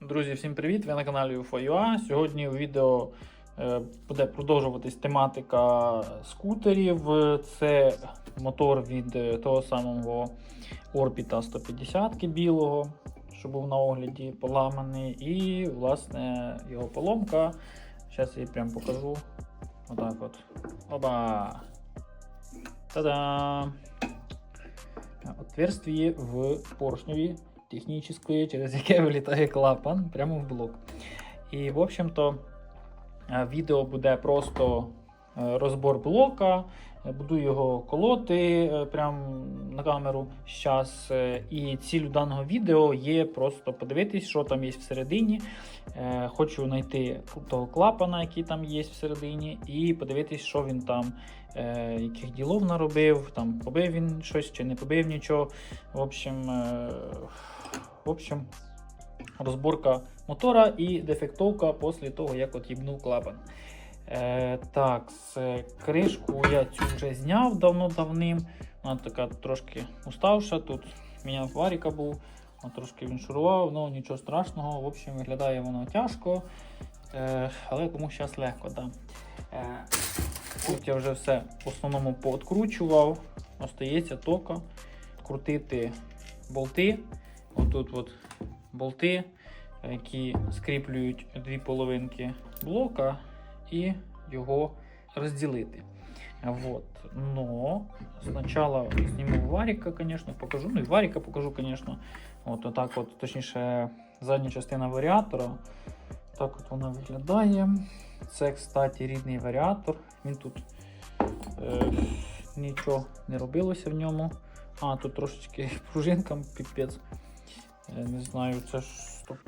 Друзі, всім привіт! Ви на каналі UFO.ua. Сьогодні у відео е, буде продовжуватись тематика скутерів. Це мотор від е, того самого Орбіта 150 білого, що був на огляді поламаний. І, власне, його поломка. Зараз я її прям покажу. Отак от. Оба! Та-дам! Отверстие в поршневі технічної, через яке вилітає клапан прямо в блок. І, в общем-то, е, відео буде просто е, розбор блока. е, Буду його колоти прямо на камеру зараз. І ціль даного відео є просто подивитись, що там є всередині. Хочу знайти того клапана, який там є всередині, і подивитись, що він там, яких ділов наробив, там побив він щось чи не побив нічого. В общем, в общем, розборка мотора і дефектовка після того, як от клапан. Е, так, з кришку я цю вже зняв давно-давним. Вона така трошки уставша. Тут міняв варіка був, от трошки він шурував, ну нічого страшного. В общем, виглядає воно тяжко, е, але комусь зараз легко. Да. Е, тут я вже все в основному пооткручував. Остається тока крутити болти. Отут от болти, які скріплюють дві половинки блока і його розділити. Вот. Но спочатку зніму варіка, конечно, покажу. Ну і варіка покажу, конечно. От отак от, точніше, задня частина варіатора. Так от вона виглядає. Це, кстати, рідний варіатор. Він тут е, нічого не робилося в ньому. А, тут трошечки пружинкам піпець. Я не знаю, це ж стоп.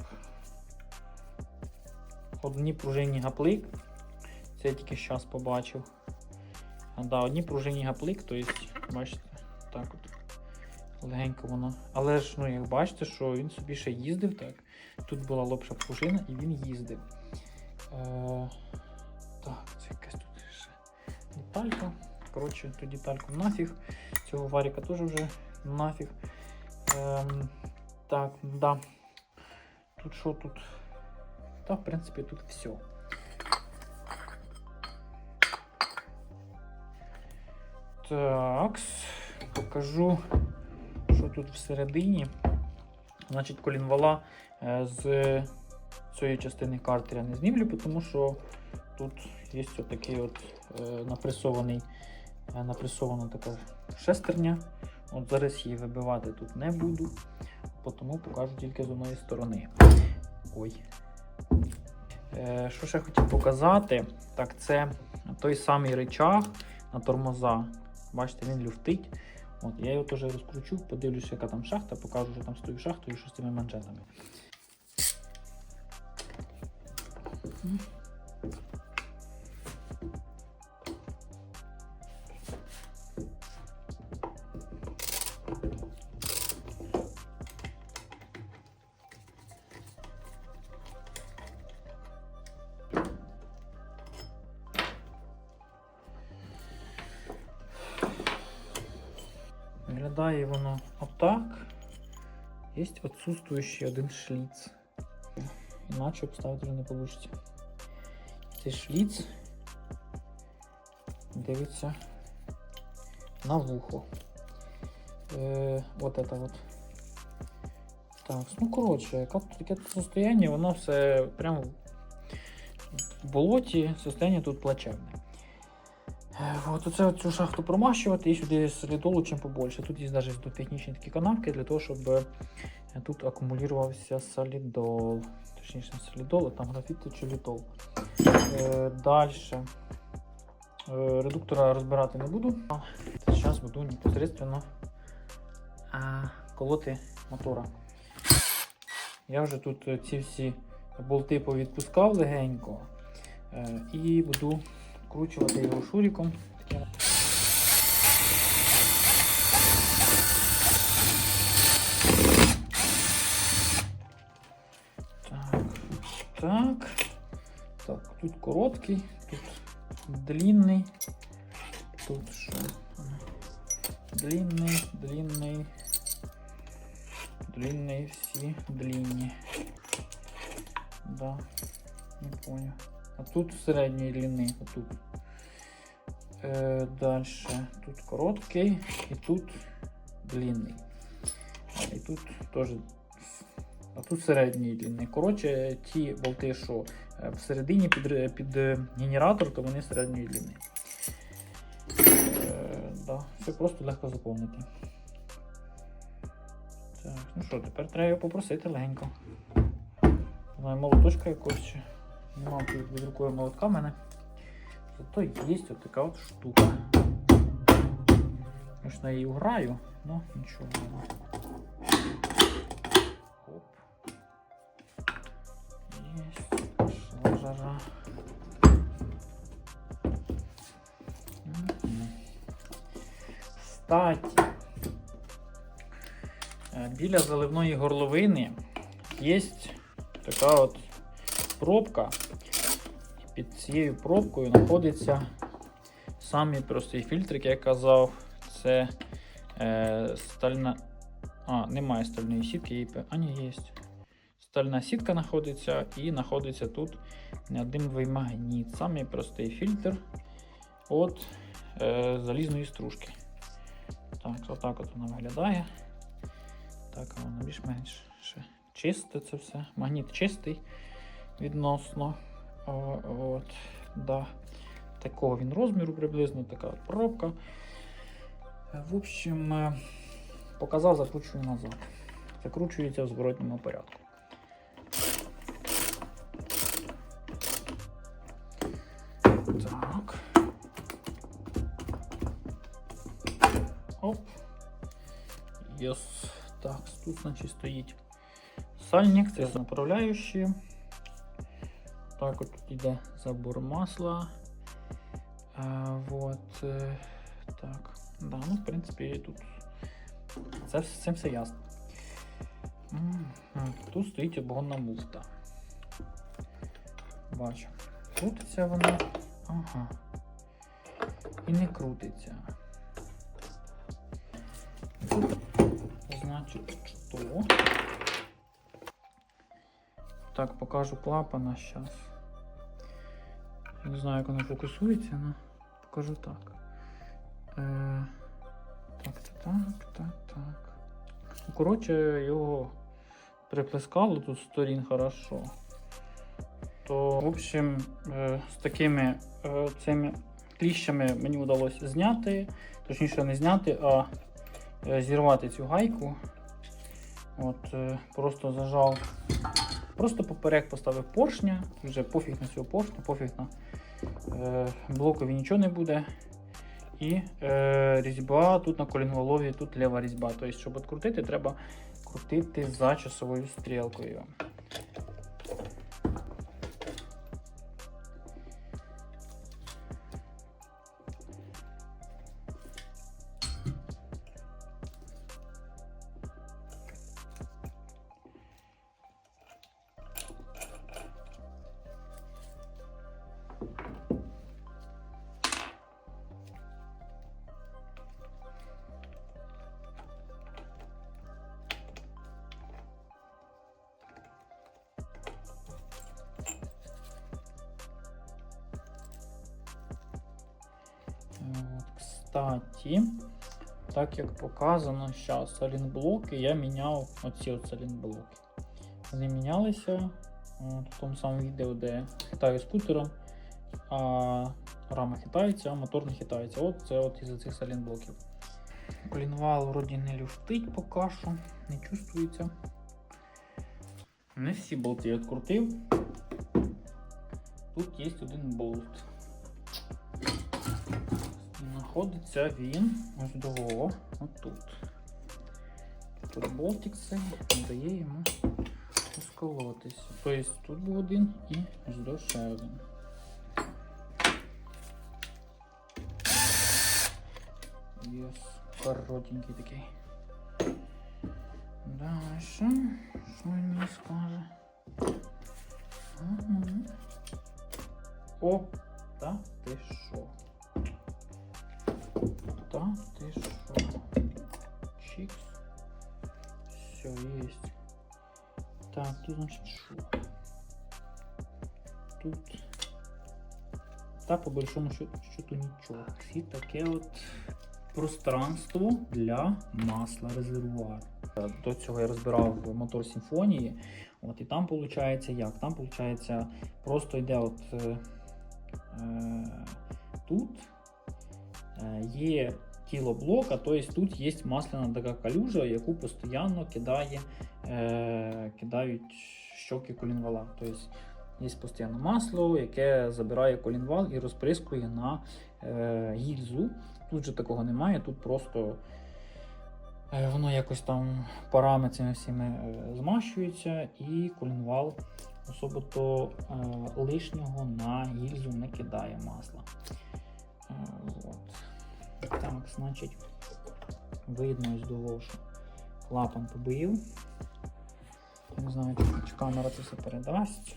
Одні пружинні гаплик. Це я тільки зараз побачив. А, да, одні пружинні гаплик, то є, бачите, так от. Легенько воно. Але ж, ну, як бачите, що він собі ще їздив так. Тут була лопша пружина і він їздив. Е, так, це якась тут ще деталька. Коротше, ту детальку нафіг. Цього варіка теж вже нафіг. Ем, так, да. Тут що тут? Та, в принципі, тут все. Так, покажу, що тут всередині. Значить, колінвала е, з цієї частини картера не знімлю, тому що тут є ось такий от е, напресований, е, напресована така шестерня. От зараз її вибивати тут не буду, тому покажу тільки з одної сторони. Ой. Е, що ще хотів показати, так це той самий речах на тормоза. Бачите, він люфтить. От, я його теж розкручу, подивлюся, яка там шахта, покажу, що там з тою шахтою, що з тими манжетами. Виглядає воно отак. Є відсутствуючий один шліц. Іначе обставити не вийде. Цей шліц дивиться на вухо. Е, вот это вот. Так, ну коротше, яке тут состояние, воно все прямо в болоті, состояние тут плачевне. Е, От оце цю шахту промащувати і сюди солідолу чим побольше. Тут є навіть тут технічні такі канавки для того, щоб е, тут акумулювався солідол. Точніше, солідол, а там графіт чи літол. Е, Далі. Е, редуктора розбирати не буду. Зараз буду непосередньо а, колоти мотора. Я вже тут е, ці всі болти повідпускав легенько е, і буду вкручувати його шуріком. Таким. Так, так. Так, тут короткий, тут длинний. Тут що? Длинний, длинний. Длинний, всі длинні. поняв. А тут середньої длини, отут. Е, далі. Тут короткий і тут длинний. І тут теж. А тут середньої длини. Коротше, ті болти, що е, всередині під, під е, генератор, то вони середньої длини. Е, да, все просто легко заповнити. Так, ну що, тепер треба його попросити легенько. Знаю, молоточка якось тут під рукою молотка в мене. Зато є от така от штука. Звісно, я її граю, але нічого. Оп. Єсть. Жара. Кстати, е, біля заливної горловини є така от пробка. Під цією пробкою знаходиться самий простий фільтр, як я казав. Це е, стальна. А, немає стальної сітки, а ні, є. Стальна сітка знаходиться і знаходиться тут неодимовий магніт. Самий простий фільтр от е, залізної стружки. Так, отак от вона виглядає. Так, воно більш-менш чисте це все. Магніт чистий відносно. От, да. Такого він розміру приблизно, така пробка. В общем, е, показав, закручую назад. Закручується в зворотньому порядку. Так. Оп. Єс. Так, тут значить стоїть сальник, це направляючі. Так, от тут йде забор масла. А, вот. е, Так. Да, ну, в принципі, тут це, цим все ясно. Тут стоїть обгонна муфта. Бачу. Крутиться вона. Ага. І не крутиться. Значить, що? Так, покажу клапана зараз. Не знаю, як воно фокусується, але покажу так. Е, так, так, так, так. Ну, Коротше, його приплескало тут сторін хорошо. То, в общем, е, з такими е, цими кліщами мені вдалося зняти, точніше не зняти, а е, зірвати цю гайку. От, е, просто зажав, просто поперек поставив поршня, вже пофіг на цього поршня, пофіг на е, блокові нічого не буде. І е, різьба тут на колінголові, тут ліва різьба. Тобто, щоб відкрутити, треба крутити за часовою стрілкою. От, так як показано зараз салінблоки, я міняв оці от салінблоки. Вони мінялися в тому самому відео, де хитаю скутером, а рама хитається, а мотор не хитається. От це от із цих салінблоків. Колінвал вроді не люфтить поки що, не чувствується. Не всі болти я відкрутив. Тут є один болт. Знаходиться він ось до отут. Тут болтик цей дає йому розколотися. Тобто тут був один і ось ще один. Єс, коротенький такий. Далі, що він мені скаже? О, та ти що? Тут значит что? тут? Та по большому счету, нічого. Всі таке от пространство для масла резервуар. До цього я розбирав мотор симфонії. От, і там виходить як? Там виходить просто йде от е, е, тут е, є тіло тобто тут є масляна така калюжа, яку постійно кидає, е, кидають щоки колінвала. Тобто є постійно масло, яке забирає колінвал і розприскує на е, гільзу. Тут же такого немає, тут просто е, воно якось там парами цими всіми е, змащується, і колінвал особо е, лишнього на гільзу не кидає масла. Е, от. Так, значить, видно того, що клапан побив. Не знаю, чи, камера це все передасть.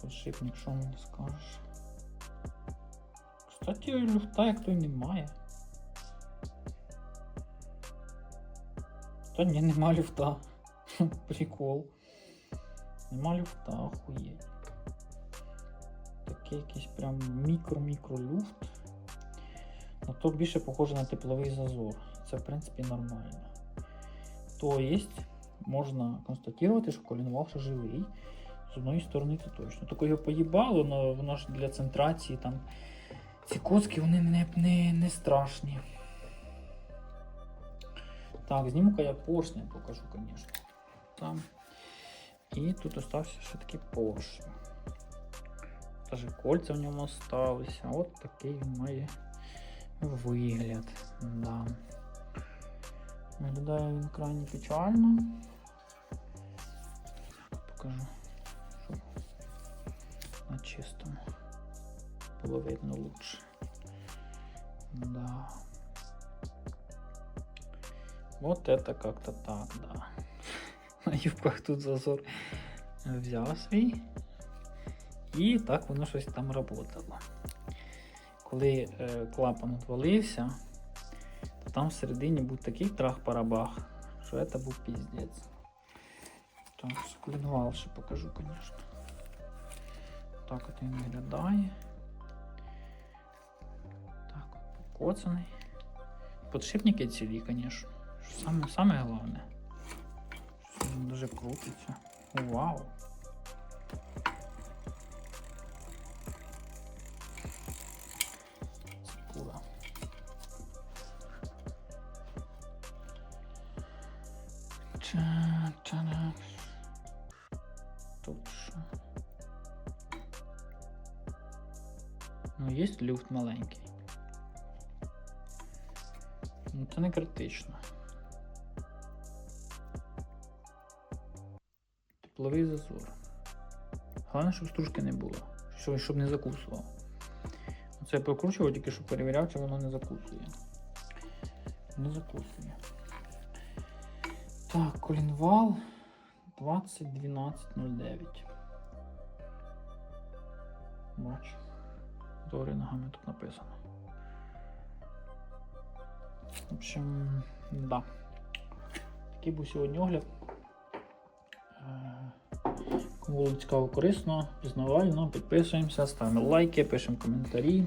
Подшипник, що мені скажеш? Кстати, люфта як той немає. Та ні, нема люфта. Прикол. Нема люфта, охуєть. Такий якийсь прям мікро-мікро люфт. Ну, то більше похоже на тепловий зазор. Це, в принципі, нормально. Тобто, можна констатувати, що колінвал живий. З одної сторони це точно. Тільки його поїбало, але воно ж для центрації там. Ці коцки вони не, не, не страшні. Так, зніму-ка я поршня покажу, звісно. Там. І тут остався ще такий поршень. Даже кольця в ньому осталися. От такий він має вигляд. Да. Виглядає він крайне печально. Покажу, щоб на чистому було видно лучше. Да. Вот это как-то так, да. На юбках тут зазор взяв свій. І так воно щось там работало. Коли е, клапан отвалився, то там всередині був такий трах-парабах, що це був піздець. Так, склінувал ще покажу, звісно. Так от він виглядає. Так, покоцаний. Подшипники цілі, звісно. Саме, саме головне. Що він дуже крутиться. Вау! Ну, є люфт маленький. Ну, це не критично. Тепловий зазор. Головне, щоб стружки не було. Щоб, щоб не закусував. Оце я прокручував, тільки що перевіряв, чи воно не закусує. Не закусує. Так, колінвал 201209. Бачу. Дори ногами тут написано. В общем, да. Такий був сьогодні огляд. Е, Кому було цікаво корисно, пізнавально, підписуємося, ставимо лайки, пишемо коментарі.